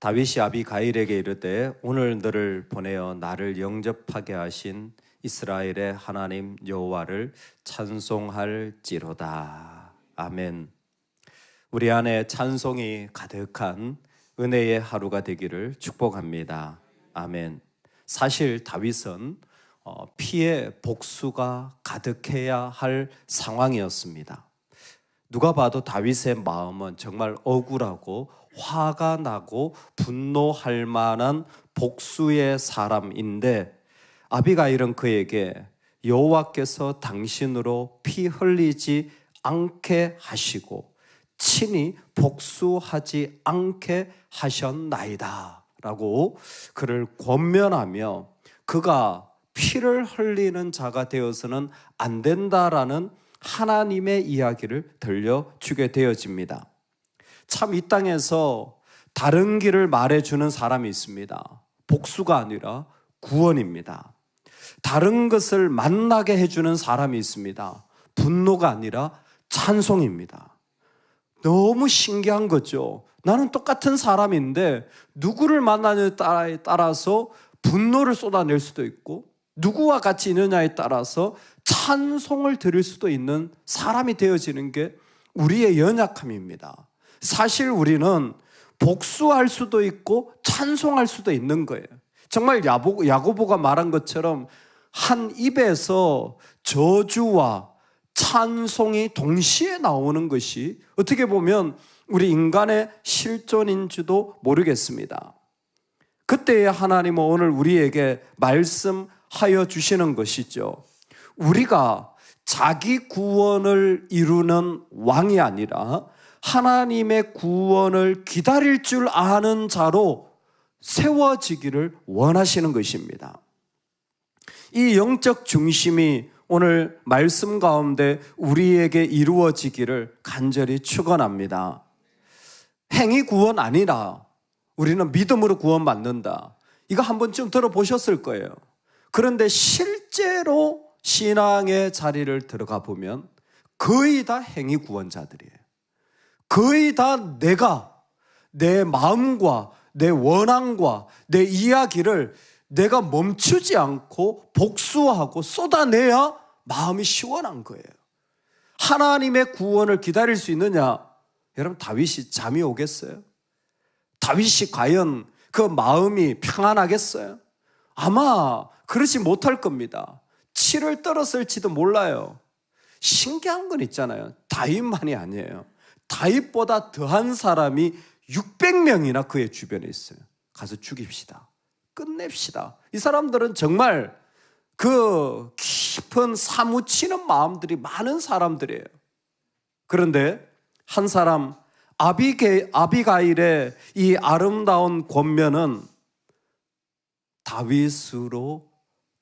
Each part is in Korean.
다윗이 아비가일에게 이르되 오늘 너를 보내어 나를 영접하게 하신 이스라엘의 하나님 여호와를 찬송할지로다. 아멘. 우리 안에 찬송이 가득한 은혜의 하루가 되기를 축복합니다. 아멘. 사실 다윗은 어, 피의 복수가 가득해야 할 상황이었습니다. 누가 봐도 다윗의 마음은 정말 억울하고 화가 나고 분노할 만한 복수의 사람인데 아비가일은 그에게 여호와께서 당신으로 피 흘리지 않게 하시고 친히 복수하지 않게 하셨나이다. 라고 그를 권면하며 그가 피를 흘리는 자가 되어서는 안 된다라는 하나님의 이야기를 들려주게 되어집니다. 참 이 땅에서 다른 길을 말해주는 사람이 있습니다. 복수가 아니라 구원입니다. 다른 것을 만나게 해주는 사람이 있습니다. 분노가 아니라 찬송입니다. 너무 신기한 거죠. 나는 똑같은 사람인데 누구를 만나느냐에 따라서 분노를 쏟아낼 수도 있고 누구와 같이 있느냐에 따라서 찬송을 드릴 수도 있는 사람이 되어지는 게 우리의 연약함입니다. 사실 우리는 복수할 수도 있고 찬송할 수도 있는 거예요. 정말 야보, 야고보가 말한 것처럼 한 입에서 저주와 찬송이 동시에 나오는 것이 어떻게 보면 우리 인간의 실존인지도 모르겠습니다. 그때에 하나님은 오늘 우리에게 말씀 하여 주시는 것이죠. 우리가 자기 구원을 이루는 왕이 아니라 하나님의 구원을 기다릴 줄 아는 자로 세워지기를 원하시는 것입니다. 이 영적 중심이 오늘 말씀 가운데 우리에게 이루어지기를 간절히 축원합니다. 행위 구원 아니라 우리는 믿음으로 구원받는다. 이거 한 번쯤 들어보셨을 거예요. 그런데 실제로 신앙의 자리를 들어가 보면 거의 다 행위 구원자들이에요. 거의 다 내가 내 마음과 내 원함과 내 이야기를 내가 멈추지 않고 복수하고 쏟아내야 마음이 시원한 거예요. 하나님의 구원을 기다릴 수 있느냐? 여러분, 다윗이 잠이 오겠어요? 다윗이 과연 그 마음이 평안하겠어요? 아마 그렇지 못할 겁니다. 치를 떨었을지도 몰라요. 신기한 건 있잖아요. 다윗만이 아니에요. 다윗보다 더한 사람이 600명이나 그의 주변에 있어요. 가서 죽입시다. 끝냅시다. 이 사람들은 정말 그 깊은 사무치는 마음들이 많은 사람들이에요. 그런데 한 사람 아비게, 아비가일의 이 아름다운 권면은 다윗으로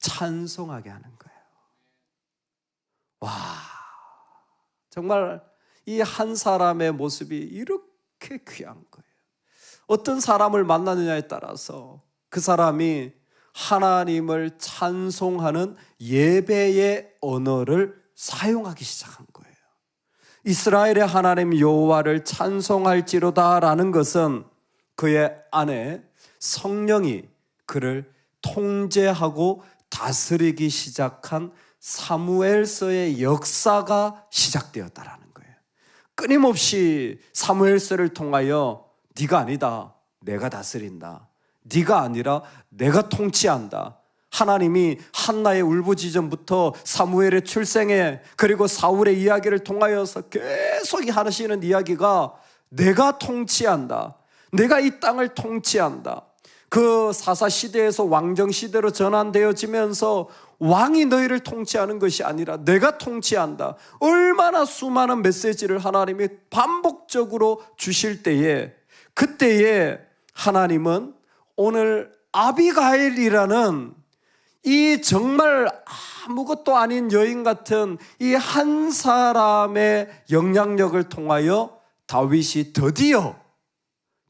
찬송하게 하는 거예요. 와, 정말 이 한 사람의 모습이 이렇게 귀한 거예요. 어떤 사람을 만나느냐에 따라서 그 사람이 하나님을 찬송하는 예배의 언어를 사용하기 시작한 거예요. 이스라엘의 하나님 여호와를 찬송할지로다라는 것은 그의 안에 성령이 그를 통제하고 다스리기 시작한 사무엘서의 역사가 시작되었다라는 거예요. 끊임없이 사무엘서를 통하여 네가 아니다. 내가 다스린다. 네가 아니라 내가 통치한다. 하나님이 한나의 울부짖음부터 사무엘의 출생에 그리고 사울의 이야기를 통하여서 계속 하시는 이야기가 내가 통치한다. 내가 이 땅을 통치한다. 그 사사 시대에서 왕정 시대로 전환되어지면서 왕이 너희를 통치하는 것이 아니라 내가 통치한다. 얼마나 수많은 메시지를 하나님이 반복적으로 주실 때에 그때에 하나님은 오늘 아비가일이라는 이 정말 아무것도 아닌 여인 같은 이 한 사람의 영향력을 통하여 다윗이 드디어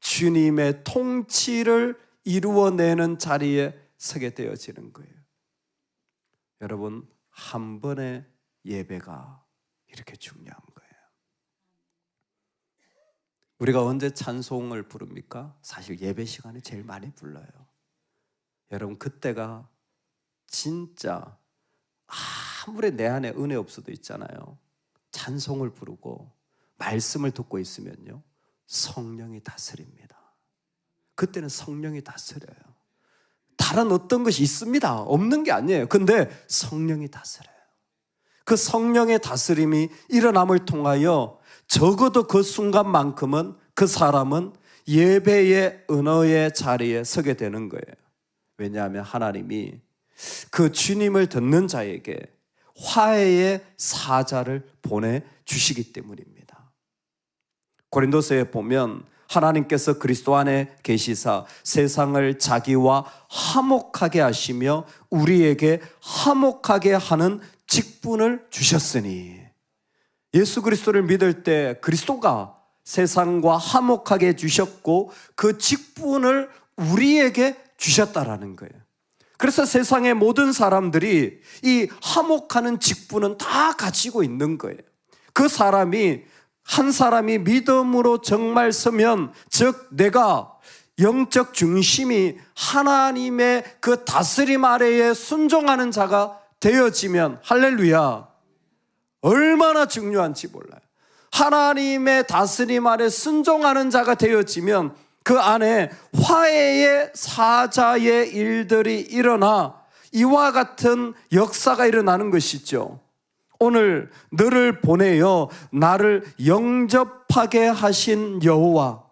주님의 통치를 이루어내는 자리에 서게 되어지는 거예요. 여러분, 한 번의 예배가 이렇게 중요한 거예요. 우리가 언제 찬송을 부릅니까? 사실 예배 시간에 제일 많이 불러요. 여러분 그때가 진짜 아무리 내 안에 은혜 없어도 있잖아요. 찬송을 부르고 말씀을 듣고 있으면요. 성령이 다스립니다. 그때는 성령이 다스려요. 다른 어떤 것이 있습니다. 없는 게 아니에요. 근데 성령이 다스려요. 그 성령의 다스림이 일어남을 통하여 적어도 그 순간만큼은 그 사람은 예배의 은어의 자리에 서게 되는 거예요. 왜냐하면 하나님이 그 주님을 듣는 자에게 화해의 사자를 보내 주시기 때문입니다. 고린도서에 보면 하나님께서 그리스도 안에 계시사 세상을 자기와 화목하게 하시며 우리에게 화목하게 하는 직분을 주셨으니 예수 그리스도를 믿을 때 그리스도가 세상과 화목하게 주셨고 그 직분을 우리에게 주셨다라는 거예요. 그래서 세상의 모든 사람들이 이 화목하는 직분은 다 가지고 있는 거예요. 그 사람이 한 사람이 믿음으로 정말 서면 즉 내가 영적 중심이 하나님의 그 다스림 아래에 순종하는 자가 되어지면 할렐루야 얼마나 중요한지 몰라요. 하나님의 다스림 아래 순종하는 자가 되어지면 그 안에 화해의 사자의 일들이 일어나 이와 같은 역사가 일어나는 것이죠. 오늘 너를 보내어 나를 영접하게 하신 여호와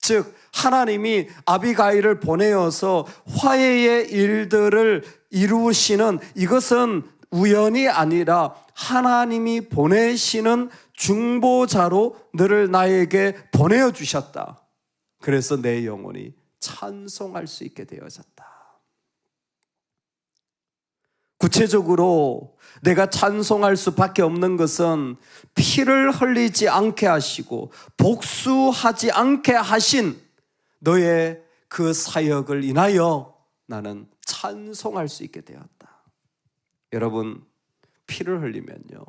즉 하나님이 아비가일을 보내어서 화해의 일들을 이루시는 이것은 우연이 아니라 하나님이 보내시는 중보자로 너를 나에게 보내어 주셨다. 그래서 내 영혼이 찬송할 수 있게 되어졌다. 구체적으로 내가 찬송할 수밖에 없는 것은 피를 흘리지 않게 하시고 복수하지 않게 하신 너의 그 사역을 인하여 나는 찬송할 수 있게 되었다. 여러분, 피를 흘리면요.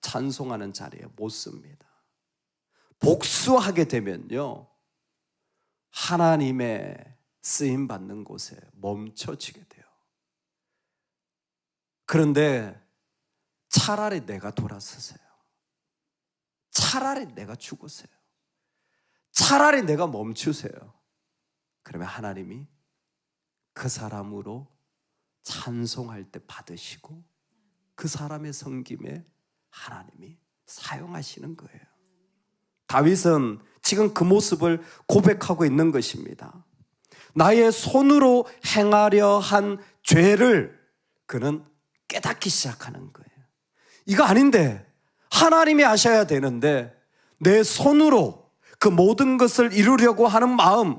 찬송하는 자리에 못 씁니다. 복수하게 되면요. 하나님의 쓰임 받는 곳에 멈춰지게. 그런데 차라리 내가 돌아서세요. 차라리 내가 죽으세요. 차라리 내가 멈추세요. 그러면 하나님이 그 사람으로 찬송할 때 받으시고 그 사람의 성김에 하나님이 사용하시는 거예요. 다윗은 지금 그 모습을 고백하고 있는 것입니다. 나의 손으로 행하려 한 죄를 그는 깨닫기 시작하는 거예요. 이거 아닌데 하나님이 하셔야 되는데 내 손으로 그 모든 것을 이루려고 하는 마음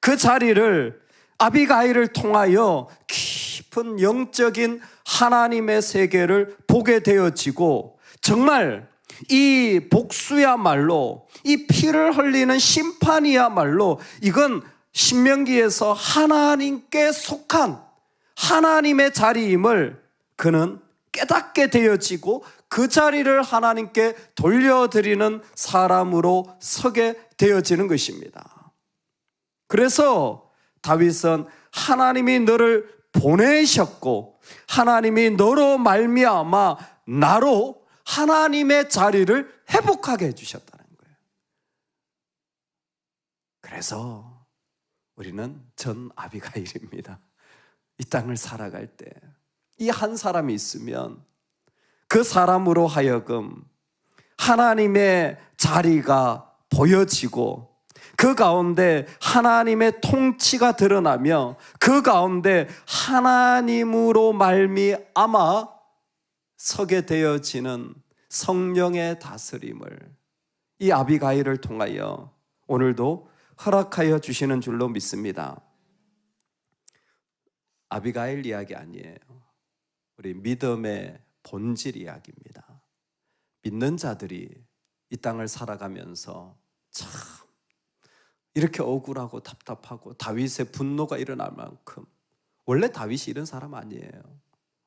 그 자리를 아비가일을 통하여 깊은 영적인 하나님의 세계를 보게 되어지고 정말 이 복수야말로 이 피를 흘리는 심판이야말로 이건 신명기에서 하나님께 속한 하나님의 자리임을 그는 깨닫게 되어지고 그 자리를 하나님께 돌려드리는 사람으로 서게 되어지는 것입니다. 그래서 다윗은 하나님이 너를 보내셨고 하나님이 너로 말미암아 나로 하나님의 자리를 회복하게 해 주셨다는 거예요. 그래서 우리는 전 아비가일입니다. 이 땅을 살아갈 때 이 한 사람이 있으면 그 사람으로 하여금 하나님의 자리가 보여지고 그 가운데 하나님의 통치가 드러나며 그 가운데 하나님으로 말미암아 서게 되어지는 성령의 다스림을 이 아비가일을 통하여 오늘도 허락하여 주시는 줄로 믿습니다. 아비가일 이야기 아니에요. 우리 믿음의 본질 이야기입니다. 믿는 자들이 이 땅을 살아가면서 참 이렇게 억울하고 답답하고 다윗의 분노가 일어날 만큼 원래 다윗이 이런 사람 아니에요.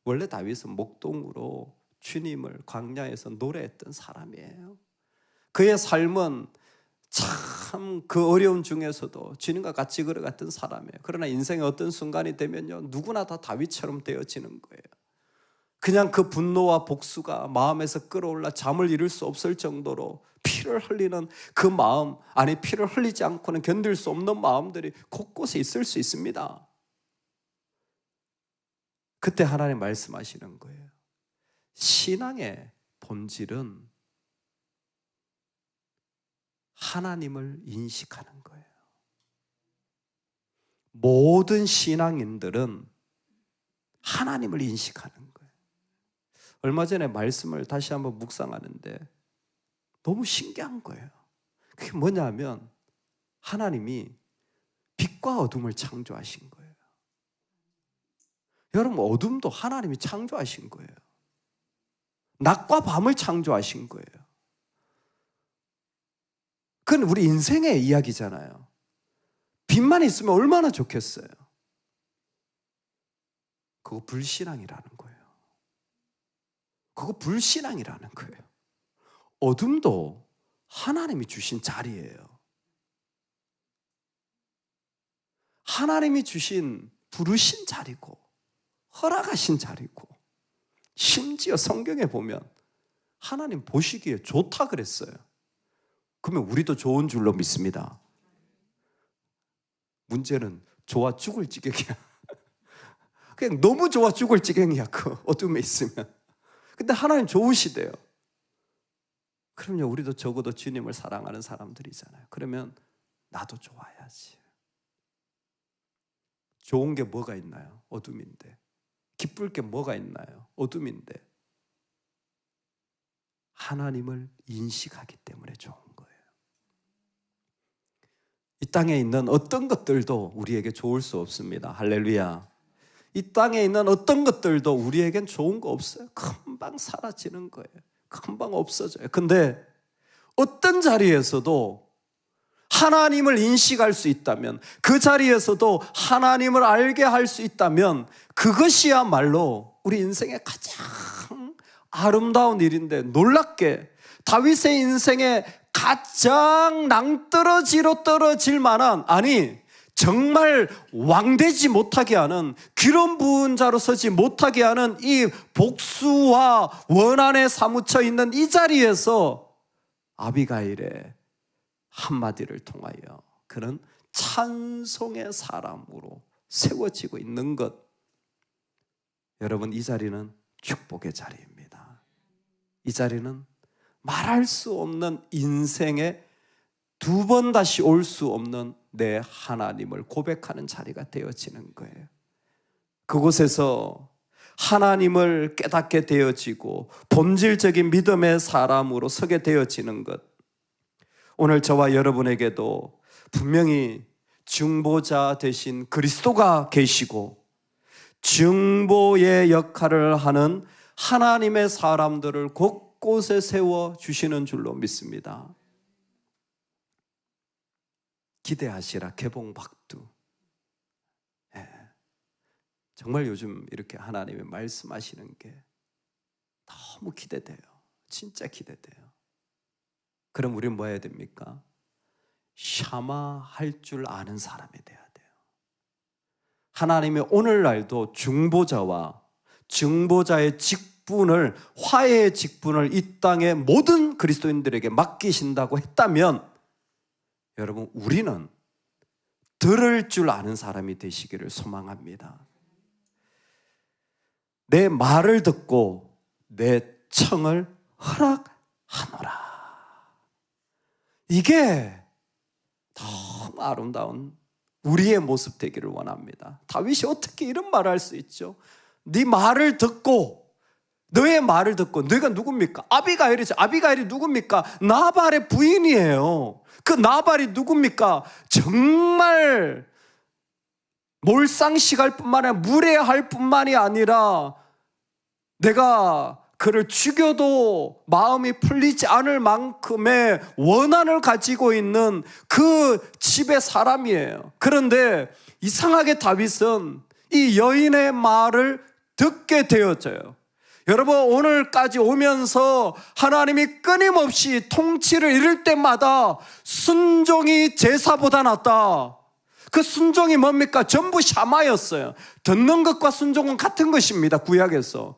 원래 다윗은 목동으로 주님을 광야에서 노래했던 사람이에요. 그의 삶은 참 그 어려움 중에서도 주님과 같이 걸어갔던 사람이에요. 그러나 인생의 어떤 순간이 되면요. 누구나 다 다윗처럼 되어지는 거예요. 그냥 그 분노와 복수가 마음에서 끌어올라 잠을 이룰 수 없을 정도로 피를 흘리는 그 마음, 아니 피를 흘리지 않고는 견딜 수 없는 마음들이 곳곳에 있을 수 있습니다. 그때 하나님 말씀하시는 거예요. 신앙의 본질은 하나님을 인식하는 거예요. 모든 신앙인들은 하나님을 인식하는 거예요. 얼마 전에 말씀을 다시 한번 묵상하는데 너무 신기한 거예요. 그게 뭐냐면 하나님이 빛과 어둠을 창조하신 거예요. 여러분, 어둠도 하나님이 창조하신 거예요. 낮과 밤을 창조하신 거예요. 그건 우리 인생의 이야기잖아요. 빛만 있으면 얼마나 좋겠어요. 그거 불신앙이라는 거예요. 그거 불신앙이라는 거예요. 어둠도 하나님이 주신 자리예요. 하나님이 주신 부르신 자리고 허락하신 자리고 심지어 성경에 보면 하나님 보시기에 좋다 그랬어요. 그러면 우리도 좋은 줄로 믿습니다. 문제는 좋아 죽을 지경이야. 그냥 너무 좋아 죽을 지경이야. 그 어둠에 있으면. 근데 하나님 좋으시대요. 그럼요, 우리도 적어도 주님을 사랑하는 사람들이잖아요. 그러면 나도 좋아야지. 좋은 게 뭐가 있나요? 어둠인데. 기쁠 게 뭐가 있나요? 어둠인데. 하나님을 인식하기 때문에 좋은 거예요. 이 땅에 있는 어떤 것들도 우리에게 좋을 수 없습니다. 할렐루야. 이 땅에 있는 어떤 것들도 우리에겐 좋은 거 없어요. 금방 사라지는 거예요. 금방 없어져요. 근데 어떤 자리에서도 하나님을 인식할 수 있다면, 그 자리에서도 하나님을 알게 할 수 있다면, 그것이야말로 우리 인생의 가장 아름다운 일인데, 놀랍게 다윗의 인생에 가장 낭떠러지로 떨어질 만한, 아니, 정말 왕되지 못하게 하는 귀런 부은 자로 서지 못하게 하는 이 복수와 원한에 사무쳐 있는 이 자리에서 아비가일의 한마디를 통하여 그는 찬송의 사람으로 세워지고 있는 것. 여러분, 이 자리는 축복의 자리입니다. 이 자리는 말할 수 없는 인생의 두 번 다시 올 수 없는 내 하나님을 고백하는 자리가 되어지는 거예요. 그곳에서 하나님을 깨닫게 되어지고 본질적인 믿음의 사람으로 서게 되어지는 것. 오늘 저와 여러분에게도 분명히 중보자 되신 그리스도가 계시고 중보의 역할을 하는 하나님의 사람들을 곳곳에 세워 주시는 줄로 믿습니다. 기대하시라 개봉박두. 예. 정말 요즘 이렇게 하나님이 말씀하시는 게 너무 기대돼요. 진짜 기대돼요. 그럼 우리는 뭐 해야 됩니까? 샤마 할 줄 아는 사람이 돼야 돼요. 하나님이 오늘날도 중보자와 중보자의 직분을 화해의 직분을 이 땅의 모든 그리스도인들에게 맡기신다고 했다면 여러분 우리는 들을 줄 아는 사람이 되시기를 소망합니다. 내 말을 듣고 내 청을 허락하노라. 이게 너무 아름다운 우리의 모습 되기를 원합니다. 다윗이 어떻게 이런 말을 할 수 있죠? 네 말을 듣고 너의 말을 듣고 너가 누굽니까? 아비가일이죠. 아비가일이 누굽니까? 나발의 부인이에요. 그 나발이 누굽니까? 정말 몰상식할 뿐만 아니라 무례할 뿐만이 아니라 내가 그를 죽여도 마음이 풀리지 않을 만큼의 원한을 가지고 있는 그 집의 사람이에요. 그런데 이상하게 다윗은 이 여인의 말을 듣게 되어져요. 여러분 오늘까지 오면서 하나님이 끊임없이 통치를 이룰 때마다 순종이 제사보다 낫다. 그 순종이 뭡니까? 전부 샤마였어요. 듣는 것과 순종은 같은 것입니다. 구약에서.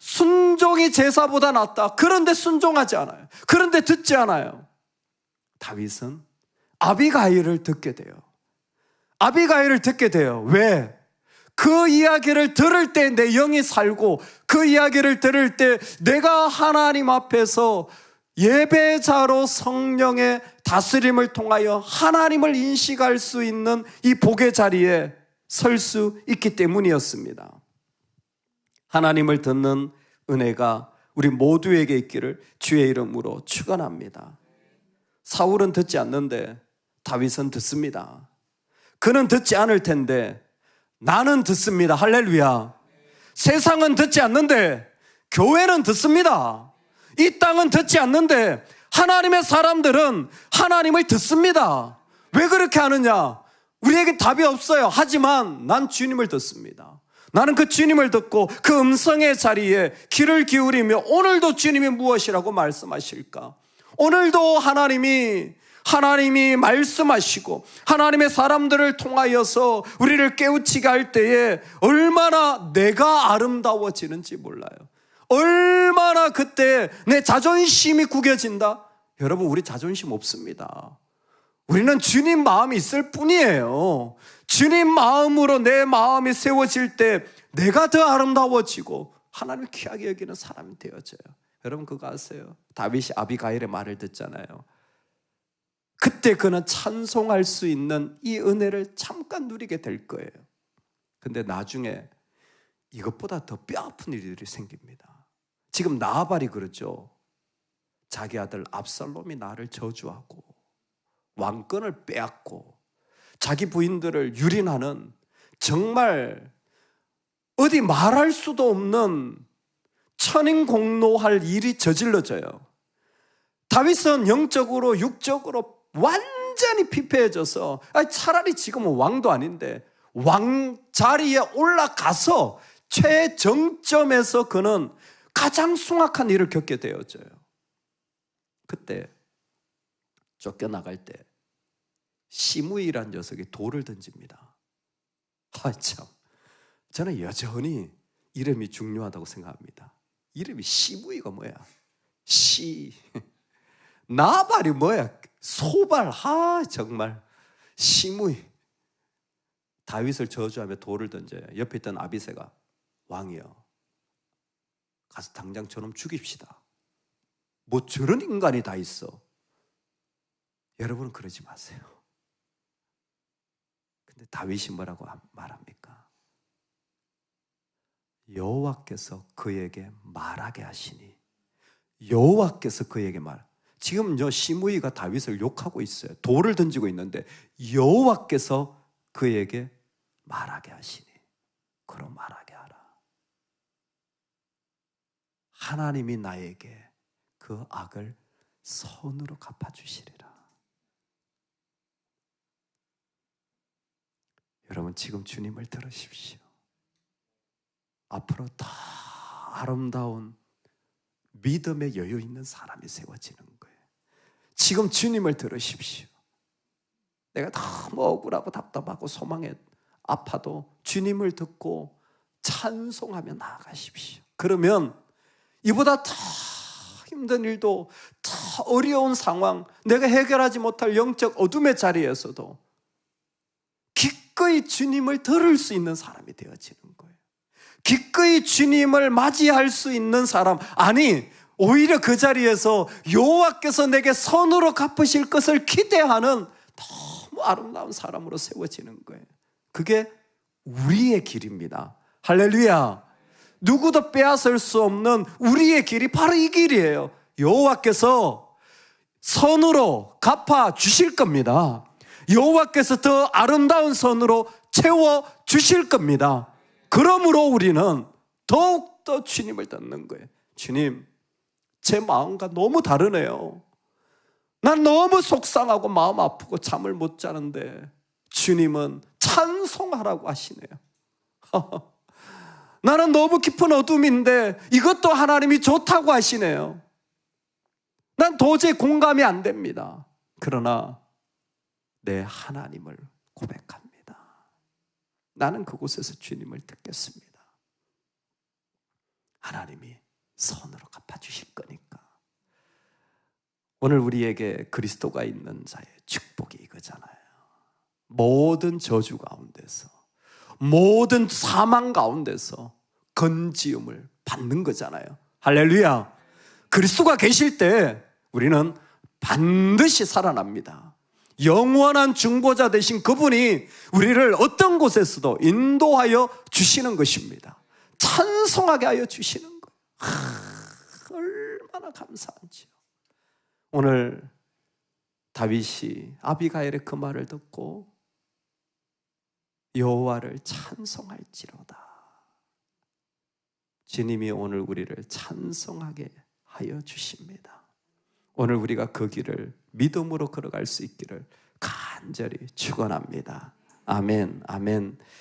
순종이 제사보다 낫다. 그런데 순종하지 않아요. 그런데 듣지 않아요. 다윗은 아비가일을 듣게 돼요. 아비가일을 듣게 돼요. 왜? 그 이야기를 들을 때 내 영이 살고 그 이야기를 들을 때 내가 하나님 앞에서 예배자로 성령의 다스림을 통하여 하나님을 인식할 수 있는 이 복의 자리에 설 수 있기 때문이었습니다. 하나님을 듣는 은혜가 우리 모두에게 있기를 주의 이름으로 축원합니다. 사울은 듣지 않는데 다윗은 듣습니다. 그는 듣지 않을 텐데 나는 듣습니다. 할렐루야. 세상은 듣지 않는데 교회는 듣습니다. 이 땅은 듣지 않는데 하나님의 사람들은 하나님을 듣습니다. 왜 그렇게 하느냐? 우리에게 답이 없어요. 하지만 난 주님을 듣습니다. 나는 그 주님을 듣고 그 음성의 자리에 귀를 기울이며 오늘도 주님이 무엇이라고 말씀하실까? 오늘도 하나님이 하나님이 말씀하시고 하나님의 사람들을 통하여서 우리를 깨우치게 할 때에 얼마나 내가 아름다워지는지 몰라요. 얼마나 그때 내 자존심이 구겨진다? 여러분, 우리 자존심 없습니다. 우리는 주님 마음이 있을 뿐이에요. 주님 마음으로 내 마음이 세워질 때 내가 더 아름다워지고 하나님을 귀하게 여기는 사람이 되어져요. 여러분 그거 아세요? 다윗이 아비가일의 말을 듣잖아요. 그때 그는 찬송할 수 있는 이 은혜를 잠깐 누리게 될 거예요. 근데 나중에 이것보다 더 뼈아픈 일들이 생깁니다. 지금 나발이 그러죠. 자기 아들 압살롬이 나를 저주하고 왕권을 빼앗고 자기 부인들을 유린하는 정말 어디 말할 수도 없는 천인공노할 일이 저질러져요. 다윗은 영적으로 육적으로 완전히 피폐해져서 차라리 지금은 왕도 아닌데 왕 자리에 올라가서 최정점에서 그는 가장 숭악한 일을 겪게 되어져요. 그때 쫓겨나갈 때 시무이란 녀석이 돌을 던집니다. 아 참. 저는 여전히 이름이 중요하다고 생각합니다. 이름이 시무이가 뭐야? 시. 나발이 뭐야? 소발. 하 정말 시무이. 다윗을 저주하며 돌을 던져요. 옆에 있던 아비세가 왕이요. 가서 당장 저놈 죽입시다. 뭐 저런 인간이 다 있어. 여러분은 그러지 마세요. 근데 다윗이 뭐라고 말합니까? 여호와께서 그에게 말하게 하시니 여호와께서 그에게 말. 지금 저 시므이가 다윗을 욕하고 있어요. 돌을 던지고 있는데 여호와께서 그에게 말하게 하시니 그럼 말하게 하라. 하나님이 나에게 그 악을 선으로 갚아 주시리라. 여러분 지금 주님을 들으십시오. 앞으로 더 아름다운 믿음의 여유 있는 사람이 세워지는. 지금 주님을 들으십시오. 내가 너무 억울하고 답답하고 소망에 아파도 주님을 듣고 찬송하며 나아가십시오. 그러면 이보다 더 힘든 일도 더 어려운 상황, 내가 해결하지 못할 영적 어둠의 자리에서도 기꺼이 주님을 들을 수 있는 사람이 되어지는 거예요. 기꺼이 주님을 맞이할 수 있는 사람, 아니, 오히려 그 자리에서 여호와께서 내게 선으로 갚으실 것을 기대하는 너무 아름다운 사람으로 세워지는 거예요. 그게 우리의 길입니다. 할렐루야. 누구도 빼앗을 수 없는 우리의 길이 바로 이 길이에요. 여호와께서 선으로 갚아 주실 겁니다. 여호와께서 더 아름다운 선으로 채워 주실 겁니다. 그러므로 우리는 더욱더 주님을 듣는 거예요. 주님, 제 마음과 너무 다르네요. 난 너무 속상하고 마음 아프고 잠을 못 자는데 주님은 찬송하라고 하시네요. 나는 너무 깊은 어둠인데 이것도 하나님이 좋다고 하시네요. 난 도저히 공감이 안 됩니다. 그러나 내 하나님을 고백합니다. 나는 그곳에서 주님을 듣겠습니다. 하나님이 선으로 갚아주실 거니까. 오늘 우리에게 그리스도가 있는 자의 축복이 이거잖아요. 모든 저주 가운데서, 모든 사망 가운데서 건지음을 받는 거잖아요. 할렐루야. 그리스도가 계실 때 우리는 반드시 살아납니다. 영원한 중보자 되신 그분이 우리를 어떤 곳에서도 인도하여 주시는 것입니다. 찬송하게 하여 주시는. 하, 얼마나 감사한지요. 오늘 다윗이 아비가일의 그 말을 듣고 여호와를 찬송할지로다. 주님이 오늘 우리를 찬송하게 하여 주십니다. 오늘 우리가 그 길을 믿음으로 걸어갈 수 있기를 간절히 축원합니다. 아멘. 아멘.